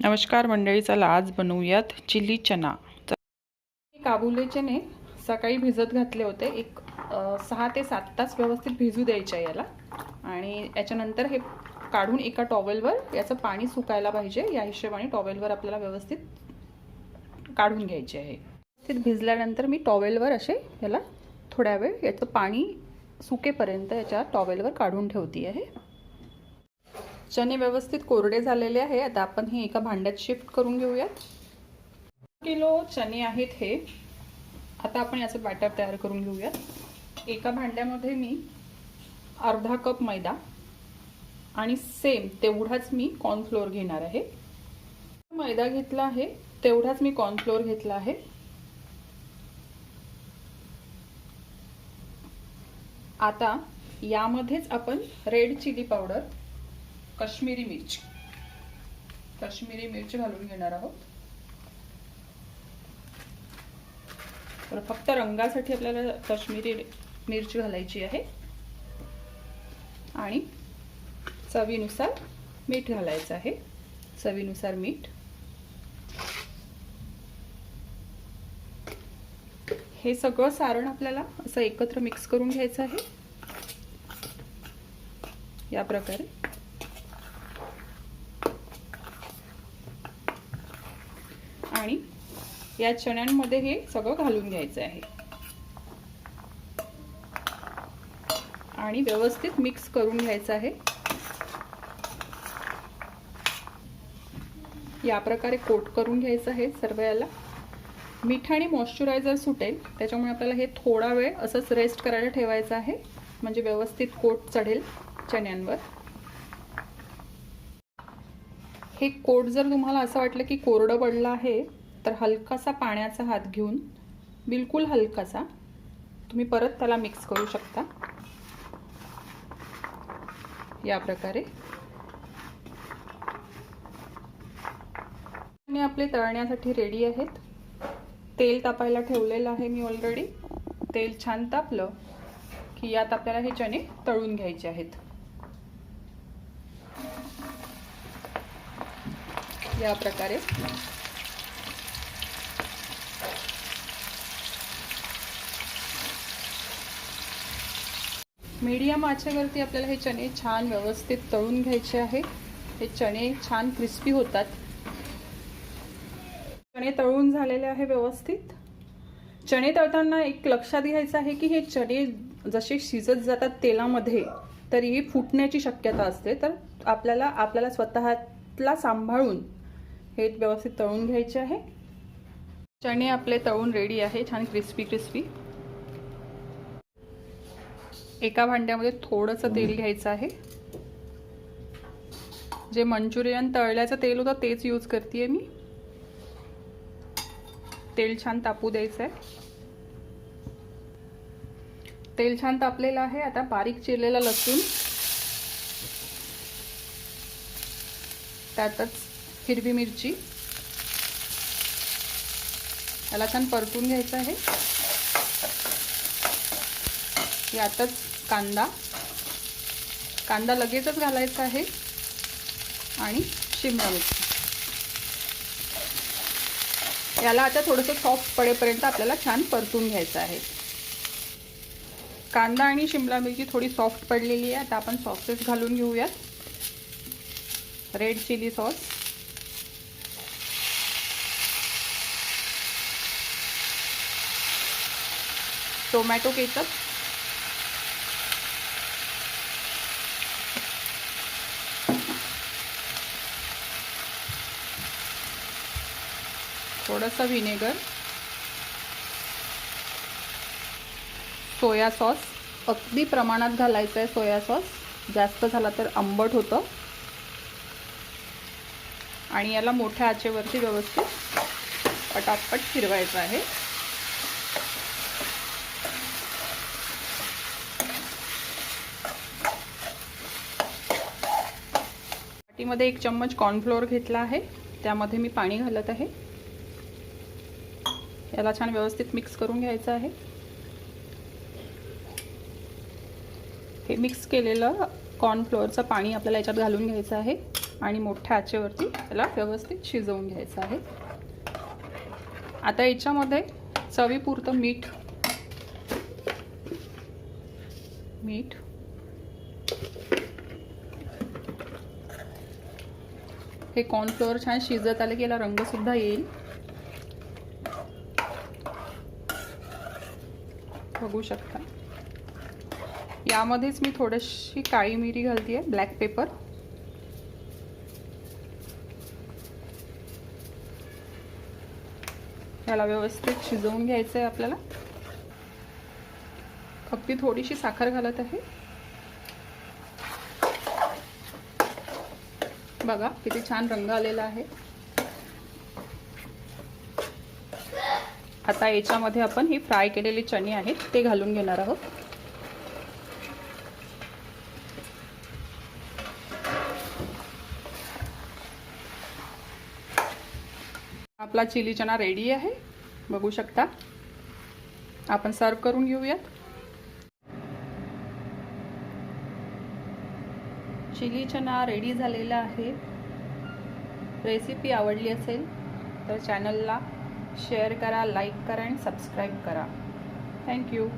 नमस्कार मंडळी चला आज बनवूयात चिली चना. तर काबुले चणे सकाळी भिजत घातले होते. एक सहा ते सात तास व्यवस्थित भिजू द्यायचे आहे याला. आणि याच्यानंतर हे काढून एका टॉवेलवर याचं पाणी सुकायला पाहिजे. या हिशोबाने टॉवेलवर आपल्याला व्यवस्थित काढून घ्यायचे आहे. व्यवस्थित भिजल्यानंतर मी टॉवेलवर असे याला थोड्या वेळ याचं पाणी सुकेपर्यंत याच्या टॉवेलवर काढून ठेवते आहे चणे व्यवस्थित कोरडे झालेले आहे आता आपण हे एका भांड्यात शिफ्ट करून घेऊयात. किलो चणे आहेत हे. आता आपण याचं बॅटर तयार करून घेऊयात. एका भांड्यामध्ये मी अर्धा कप मैदा आणि सेम तेवढाच मी कॉर्नफ्लोअर घेणार आहे. मैदा घेतला आहे. तेवढाच मी कॉर्नफ्लोअर घेतला आहे. आता यामध्येच आपण रेड चिली पावडर काश्मीरी मिरची. काश्मीरी मिरची घालून घेणार आहोत. तर फक्त रंगासाठी आपल्याला काश्मीरी मिरची घालायची आहे. आणि चवीनुसार मीठ घालायचं आहे. चवीनुसार मीठ. हे सगळं सारण आपल्याला असं एकत्र मिक्स करून घ्यायचं आहे. या प्रकारे आणि या चण्यांमध्ये हे सगळं घालून घ्यायचं आहे. आणि व्यवस्थित मिक्स करून घ्यायचं आहे. या प्रकारे कोट करून घ्यायचं आहे सर्व याला मीठ आणि मॉइश्चरायझर सुटेल त्याच्यामुळे आपल्याला हे थोडा वेळ असंच रेस्ट करायला ठेवायचं आहे. म्हणजे व्यवस्थित कोट चढेल चण्यांवर. हे कोट जर तुम्हाला असं वाटलं की कोरडं पडलं आहे तर हलकासा पाण्याचा हात घेऊन बिलकुल हलकासा तुम्ही परत त्याला मिक्स करू शकता. या प्रकारे. आणि आपले तळण्यासाठी रेडी आहेत. तेल तापायला ठेवलेलं आहे मी ऑलरेडी तेल छान तापलं की यात आपल्याला हे चणे तळून घ्यायचे आहेत. या प्रकारे. मीडियम आचेवरती आपल्याला हे चणे छान व्यवस्थित तळून घ्यायचे आहे. हे चणे छान क्रिस्पी होतात. चणे तळून झालेले आहे व्यवस्थित. चणे तळताना एक लक्षात घ्यायचं आहे की हे चणे जसे शिजत जातात तेलामध्ये तरीही फुटण्याची शक्यता असते. तर आपल्याला आपल्याला स्वतःला सांभाळून हे व्यवस्थित तळून घ्यायचे आहे. चणे आपले तळून रेडी आहे. छान क्रिस्पी क्रिस्पी एका भांड्यामध्ये थोडंसं तेल घ्यायचं आहे. जे मंचुरियन तळल्याचं तेल होतं तेच यूज करते मी. तेल छान तापू द्यायचं आहे तेल छान तापलेलं आहे. आता बारीक चिरलेला लसूण. त्यातच हिरवी मिरची. याला छान परतून घ्यायचं आहे. यातच कांदा. कांदा लगेचच घालायचा आहे. आणि शिमला मिरची. याला आता थोडंसं सॉफ्ट पडेपर्यंत आपल्याला छान परतून घ्यायचं आहे. कांदा आणि शिमला मिरची थोडी सॉफ्ट पडलेली आहे. आता आपण सॉसेस घालून घेऊयात. Red chilli sauce tomato ketchup थोडंसं व्हिनेगर सोया सॉस अगदी प्रमाणात घालायचं आहे सोया सॉस जास्त झाला तर आंबट होतं. आणि याला मोठ्या आचेवरती व्यवस्थित पटापट फिरवायचं आहे. वाटीमध्ये एक चम्मच कॉर्नफ्लोअर घेतला आहे. त्यामध्ये मी पाणी घालत आहे. याला छान व्यवस्थित मिक्स करून घ्यायचं आहे. हे मिक्स केलेलं कॉर्नफ्लोअरचं पाणी आपल्याला याच्यात घालून घ्यायचं आहे आणि मोठ्या आचेवरती त्याला व्यवस्थित शिजवून घ्यायचं आहे. आता याच्यामध्ये चवीपुरतं मीठ मीठ हे कॉर्नफ्लोअर छान शिजत आले की याला रंगसुद्धा येईल. बघू शकता. यामध्येच मी थोडीशी काळी मिरी घालते आहे ब्लॅक पेपर याला व्यवस्थित शिजवून घ्यायचं आहे आपल्याला. अगदी थोडीशी साखर घालत आहे. बघा किती छान रंग आलेला आहे. आता याच्यामध्ये आपण ही फ्राय केलेली चणे आहेत ते घालून घेणार आहोत. आपला चिली चणा रेडी आहे. बघू शकता. आपण सर्व करून घेऊयात. चिली चना रेडी झालेला आहे. रेसिपी आवडली असेल तर चॅनलला शेअर करा लाईक करा अँड सबस्क्राईब करा. थँक्यू